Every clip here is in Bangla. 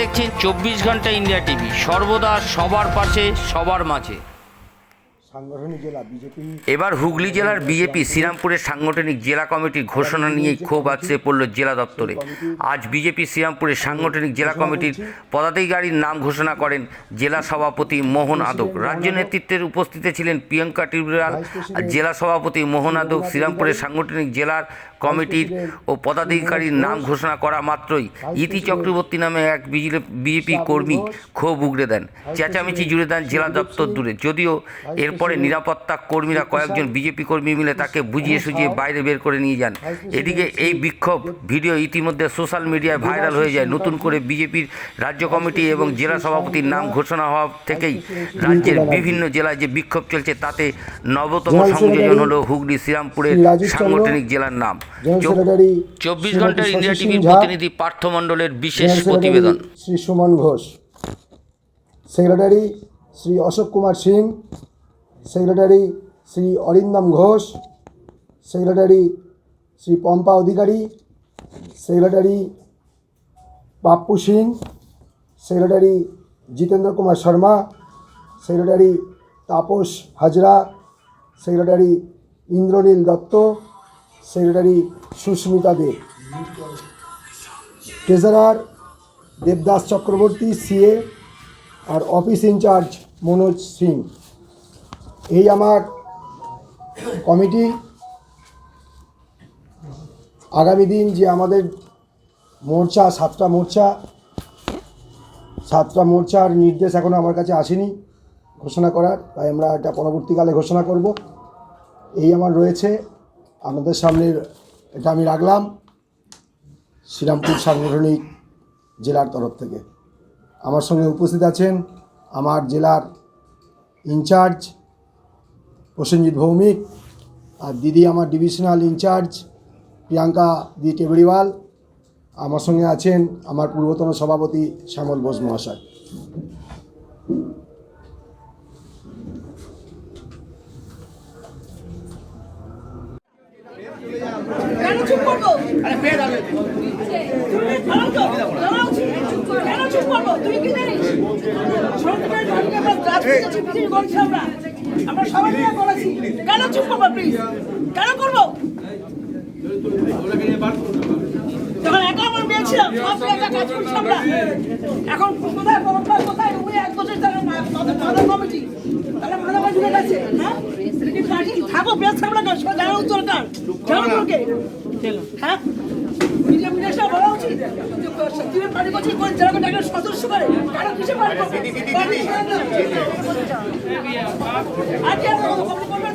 দেখছেন চব্বিশ ঘণ্টা ইন্ডিয়া টিভি। সর্বদা সবার পাশে সবার মাঝে। সাংগঠনিক জেলা বিজেপি। এবার হুগলি জেলার বিজেপি শ্রীরামপুরের সাংগঠনিক জেলা কমিটির ঘোষণা নিয়েই ক্ষোভ আসছে পড়ল জেলা দপ্তরে। আজ বিজেপি শ্রীরামপুরের সাংগঠনিক জেলা কমিটির পদাধিকারীর নাম ঘোষণা করেন জেলা সভাপতি মোহন আদক। রাজ্য নেতৃত্বের উপস্থিতি ছিলেন প্রিয়াঙ্কা আর জেলা সভাপতি মোহন আদক শ্রীরামপুরের সাংগঠনিক জেলার কমিটির ও পদাধিকারীর নাম ঘোষণা করা মাত্রই ইতি চক্রবর্তী নামে এক বিজেপি কর্মী ক্ষোভ উগড়ে দেন। চেঁচামেচি জুড়ে দেন জেলা দপ্তর দূরে। যদিও এরপরে নিরাপত্তা কর্মীরা কয়েকজন বিজেপি কর্মী মিলে তাকে বুঝিয়ে সুঝিয়ে বাইরে বের করে নিয়ে যান। এদিকে এই বিক্ষোভ ভিডিও ইতিমধ্যে সোশ্যাল মিডিয়ায় ভাইরাল হয়ে যায়। নতুন করে বিজেপির রাজ্য কমিটি এবং জেলা সভাপতির নাম ঘোষণা হওয়া থেকেই রাজ্যের বিভিন্ন জেলায় যে বিক্ষোভ চলছে তাতে নবতম সংযোজন হলো হুগলি, শ্রীরামপুরের সাংগঠনিক জেলার নাম। চব্বিশ ঘণ্টার ইন্ডিয়া টিভির প্রতিনিধি পার্থ মণ্ডলের বিশেষ প্রতিবেদন। Shri Suman Ghosh secretary Shri Ashok Kumar Singh secretary Shri Arindam Ghosh secretary Shri Pampa Adhikari secretary Pappu Singh secretary Jitendra Kumar Sharma secretary Tapas Hazra secretary Indranil Dutta secretary Sushmita Dev treasurer Debdas Chakraborty CA আর অফিস ইনচার্জ মনোজ সিং। এই আমার কমিটি আগামী দিন যে আমাদের মোর্চা, সাতটা মোর্চা, সাতটা মোর্চার নির্দেশ এখনও আমার কাছে আসেনি ঘোষণা করার, তাই আমরা এটা পরবর্তীকালে ঘোষণা করব। এই আমার রয়েছে আপনাদের সামনে এটা আমি রাখলাম। শ্রীরামপুর সাংগঠনিক জেলার তরফ থেকে। আমার সঙ্গে উপস্থিত আছেন আমার জেলার ইনচার্জ প্রসেনজিৎ ভৌমিক আর দিদি আমার ডিভিশনাল ইনচার্জ প্রিয়াঙ্কা দি টেবরিওয়াল আমার সঙ্গে আছেন আমার পূর্বতন সভাপতি শ্যামল বোস মহাশয়। জানিস সরকারের সঙ্গে আমরা সবাই মিলে কেন চুপ করব? প্লিজ কেন করব যখন একা আমার মেয়ে ছিলাম সব একা কাজ করছি আমরা। এখন কোথায় কোথায় কোথায়? উনি এক বছর তারা কমিটি হ্যাঁ? থাকো বেশ আমরা জানা তোকে হ্যাঁ? বিজেপি নেশা বলা উচিত সত্যিকার পার্টি করছি কোন জেলাকে ডাকে সদস্য করে কেন কিসে পার্টি করবে পার্টি করে না। আর কি আপনার কথা বলতে বলবেন?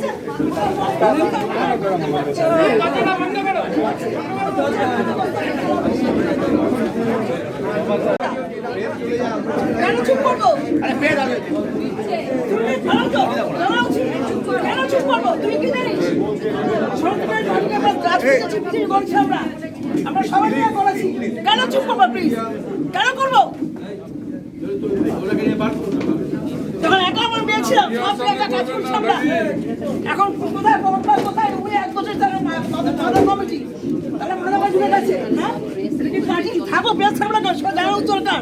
কেন চুপ করব তুমি দাঁড়াও তো, দাঁড়াও। কেন চুপ করব তুই কি জানিস সরকারের সঙ্গে করছি আমরা আমরা সবাই মিলে কেন চুপ এখন কোথায় কোথায় কোথায় এক বছর তারা মাদা কমিটি তাহলে মাদা জুড়ে গেছে হ্যাঁ থাকো বেশ আমরা জানা দরকার